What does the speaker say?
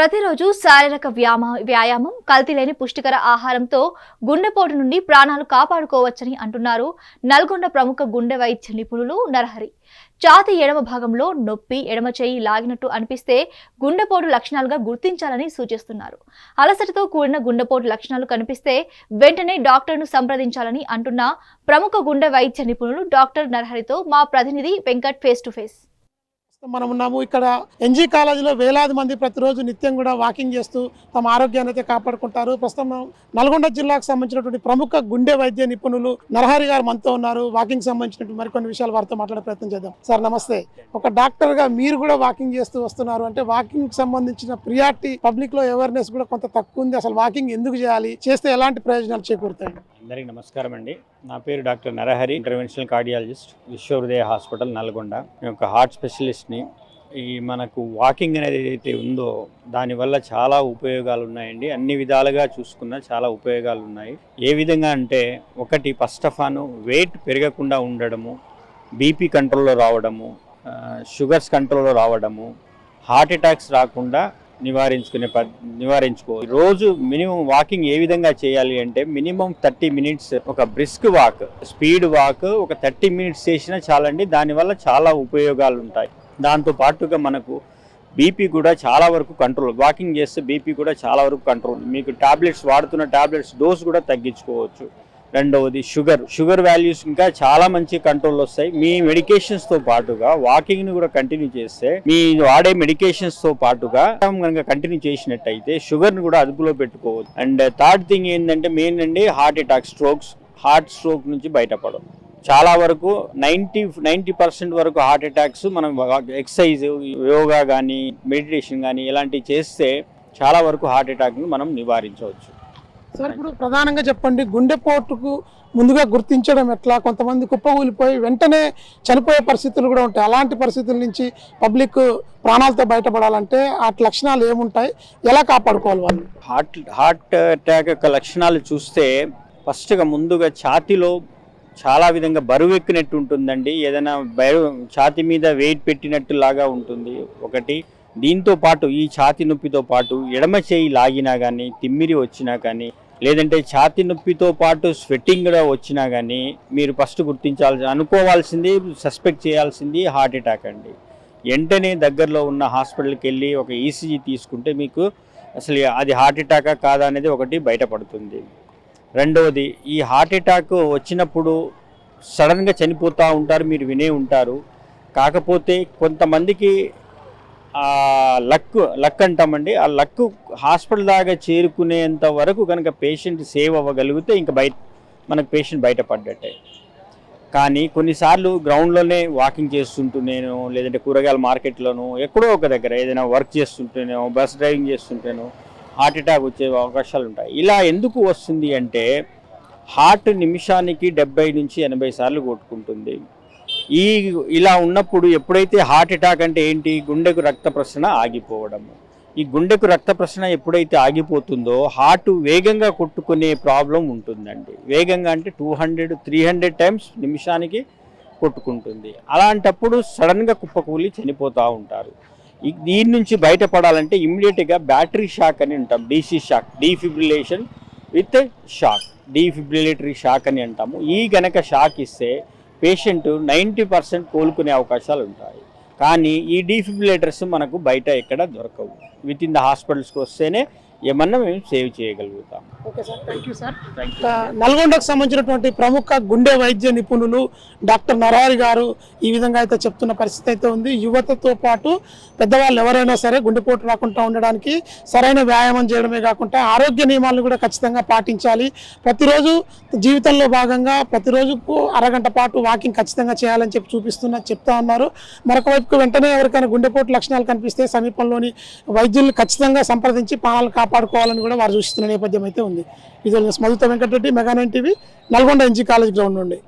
ప్రతిరోజు శారీరక వ్యాయామం కల్తీ లేని పుష్టికర ఆహారంతో గుండెపోటు నుండి ప్రాణాలు కాపాడుకోవచ్చని అంటున్నారు నల్గొండ ప్రముఖ గుండె వైద్య నిపుణులు నరహరి. ఛాతి ఎడమ భాగంలో నొప్పి ఎడమ చేయి లాగినట్టు అనిపిస్తే గుండెపోటు లక్షణాలుగా గుర్తించాలని సూచిస్తున్నారు. అలసటతో కూడిన గుండెపోటు లక్షణాలు కనిపిస్తే వెంటనే డాక్టర్ను సంప్రదించాలని అంటున్న ప్రముఖ గుండె వైద్య నిపుణులు డాక్టర్ నరహరితో మా ప్రతినిధి వెంకట్ ఫేస్ టు ఫేస్ మనం ఉన్నాము. ఇక్కడ ఎన్జీ కాలేజీలో వేలాది మంది ప్రతిరోజు నిత్యం కూడా వాకింగ్ చేస్తూ తమ ఆరోగ్యాన్ని అయితే కాపాడుకుంటారు. ప్రస్తుతం నల్గొండ జిల్లాకు సంబంధించినటువంటి ప్రముఖ గుండె వైద్య నిపుణులు నరహరి గారు మనతో ఉన్నారు. వాకింగ్ సంబంధించినటువంటి మరికొన్ని విషయాలు వారితో మాట్లాడే ప్రయత్నం చేద్దాం. సార్ నమస్తే. ఒక డాక్టర్గా మీరు కూడా వాకింగ్ చేస్తూ వస్తున్నారు. అంటే వాకింగ్ సంబంధించిన ప్రియారిటీ పబ్లిక్లో అవేర్నెస్ కూడా కొంత తక్కువ ఉంది. అసలు వాకింగ్ ఎందుకు చేయాలి? చేస్తే ఎలాంటి ప్రయోజనాలు చేకూరుతాయి? అందరికీ నమస్కారం అండి. నా పేరు doctor Narahari interventional cardiologist Vishwahrudaya hospital Nalgonda. నేను ఒక హార్ట్ స్పెషలిస్ట్ని ఈ మనకు వాకింగ్ అనేది ఏదైతే ఉందో దానివల్ల చాలా ఉపయోగాలు ఉన్నాయండి. అన్ని విధాలుగా చూసుకున్నా చాలా ఉపయోగాలు ఉన్నాయి. ఏ విధంగా అంటే ఒకటి ఫస్ట్ ఆఫ్ ఆల్ వెయిట్ పెరగకుండా ఉండడము బీపీ కంట్రోల్లో రావడము షుగర్స్ కంట్రోల్లో రావడము హార్ట్ అటాక్స్ రాకుండా నివారించుకునే నివారించుకో. రోజు మినిమం వాకింగ్ ఏ విధంగా చేయాలి అంటే మినిమం థర్టీ మినిట్స్ ఒక బ్రిస్క్ వాక్. స్పీడ్ వాక్ ఒక థర్టీ మినిట్స్ చేసినా చాలండి దానివల్ల చాలా ఉపయోగాలు ఉంటాయి దాంతో పాటుగా మనకు బీపీ కూడా చాలా వరకు కంట్రోల్ వాకింగ్ చేస్తే బీపీ కూడా చాలా వరకు కంట్రోల్. మీకు టాబ్లెట్స్ వాడుతున్న టాబ్లెట్స్ డోస్ కూడా తగ్గించుకోవచ్చు. రెండవది షుగర్. షుగర్ వాల్యూస్ ఇంకా చాలా మంచి కంట్రోల్ వస్తాయి. మీ మెడికేషన్స్తో పాటుగా వాకింగ్ని కూడా కంటిన్యూ చేస్తే మీ వాడే మెడికేషన్స్తో పాటుగా కనుక కంటిన్యూ చేసినట్టయితే షుగర్ని కూడా అదుపులో పెట్టుకోవచ్చు. అండ్ థర్డ్ థింగ్ ఏంటంటే మెయిన్ అండి heart attack strokes. Heart stroke నుంచి బయటపడదు చాలా వరకు నైంటీ నైంటీ పర్సెంట్ వరకు హార్ట్ అటాక్స్ మనం ఎక్సర్సైజ్ యోగా కానీ మెడిటేషన్ కానీ ఇలాంటివి చేస్తే చాలా వరకు హార్ట్ అటాక్ని మనం నివారించవచ్చు. సార్ ఇప్పుడు ప్రధానంగా చెప్పండి గుండెపోటుకు ముందుగా గుర్తించడం ఎట్లా? కొంతమంది కుప్పకూలిపోయి వెంటనే చనిపోయే పరిస్థితులు కూడా ఉంటాయి. అలాంటి పరిస్థితుల నుంచి పబ్లిక్ ప్రాణాలతో బయటపడాలంటే వాటి లక్షణాలు ఏముంటాయి? ఎలా కాపాడుకోవాలి వాళ్ళు? హార్ట్ హార్ట్ అటాక్ యొక్క లక్షణాలు చూస్తే ఫస్ట్గా ముందుగా ఛాతీలో చాలా విధంగా బరువు ఎక్కినట్టు ఉంటుందండి. ఏదైనా బరువు ఛాతీ మీద వెయిట్ పెట్టినట్టు లాగా ఉంటుంది. ఒకటి దీంతో పాటు ఈ ఛాతి నొప్పితో పాటు ఎడమ చేయి లాగినా కానీ తిమ్మిరి వచ్చినా కానీ లేదంటే ఛాతీ నొప్పితో పాటు స్వెట్టింగ్ కూడా వచ్చినా కానీ మీరు ఫస్ట్ గుర్తించాల్సి అనుకోవాల్సింది సస్పెక్ట్ చేయాల్సింది హార్ట్ అటాక్ అండి. వెంటనే దగ్గరలో ఉన్న హాస్పిటల్కి వెళ్ళి ఒక ఈసీజీ తీసుకుంటే మీకు అసలు అది హార్ట్ అటాకా కాదా అనేది ఒకటి బయటపడుతుంది. రెండవది ఈ హార్ట్ అటాక్ వచ్చినప్పుడు సడన్గా చనిపోతూ ఉంటారు మీరు వినే ఉంటారు. కాకపోతే కొంతమందికి లక్ లక్ అంటామండి. ఆ లక్ హాస్పిటల్ దాకా చేరుకునేంత వరకు కనుక పేషెంట్ సేవ్ అవ్వగలిగితే ఇంకా బయట మనకు పేషెంట్ బయటపడ్డట్టే. కానీ కొన్నిసార్లు గ్రౌండ్లోనే వాకింగ్ చేస్తుంటేనేనో లేదంటే కూరగాయల మార్కెట్లోనో ఎక్కడో ఒక దగ్గర ఏదైనా వర్క్ చేస్తుంటేనో బస్ డ్రైవింగ్ చేస్తుంటేనో హార్ట్ అటాక్ వచ్చే అవకాశాలు ఉంటాయి. ఇలా ఎందుకు వస్తుంది అంటే హార్ట్ నిమిషానికి డెబ్బై నుంచి ఎనభై సార్లు కొట్టుకుంటుంది. ఈ ఇలా ఉన్నప్పుడు ఎప్పుడైతే హార్ట్ అటాక్ అంటే ఏంటి? గుండెకు రక్త ప్రసరణ ఆగిపోవడము ఈ గుండెకు రక్త ప్రసరణ ఎప్పుడైతే ఆగిపోతుందో హార్ట్ వేగంగా కొట్టుకునే ప్రాబ్లం ఉంటుందండి. వేగంగా అంటే two hundred three hundred times నిమిషానికి కొట్టుకుంటుంది. అలాంటప్పుడు సడన్గా కుప్పకూలి చనిపోతూ ఉంటారు. ఈ- దీని నుంచి బయటపడాలంటే ఇమ్మీడియట్గా బ్యాటరీ షాక్ అని అంటాం. DC shock defibrillation with shock. Defibrillatory shock అని అంటాము. ఈ గనక షాక్ ఇస్తే పేషెంట్ నైంటీ పర్సెంట్ కోలుకునే అవకాశాలు ఉంటాయి. కానీ ఈ డీఫిబ్రిలేటర్స్ మనకు బయట ఎక్కడ దొరకవు. విత్ ఇన్ ద హాస్పిటల్స్కి వస్తేనే ఏమన్నా మేము సేవ్ చేయగలుగుతాం. Okay sir thank you sir. నల్గొండకు సంబంధించినటువంటి ప్రముఖ గుండె వైద్య నిపుణులు డాక్టర్ నరహరి గారు ఈ విధంగా అయితే చెప్తున్న పరిస్థితి అయితే ఉంది. యువతతో పాటు పెద్దవాళ్ళు ఎవరైనా సరే గుండెపోటు రాకుండా ఉండడానికి సరైన వ్యాయామం చేయడమే కాకుండా ఆరోగ్య నియమాలను కూడా ఖచ్చితంగా పాటించాలి. ప్రతిరోజు జీవితంలో భాగంగా ప్రతిరోజు అరగంట పాటు వాకింగ్ ఖచ్చితంగా చేయాలని చెప్పి చూపిస్తున్న చెప్తా ఉన్నారు. మరొక వైపుకు వెంటనే ఎవరికైనా గుండెపోటు లక్షణాలు కనిపిస్తే సమీపంలోని వైద్యుల్ని ఖచ్చితంగా సంప్రదించి ప్రాణాలు కాపాడుకోవాలని కూడా వారు చూస్తున్న నేపథ్యం అయితే ఉంది. ఇది మధుత Venkatareddy mega nine TV Nalgonda NG college ground నుండి.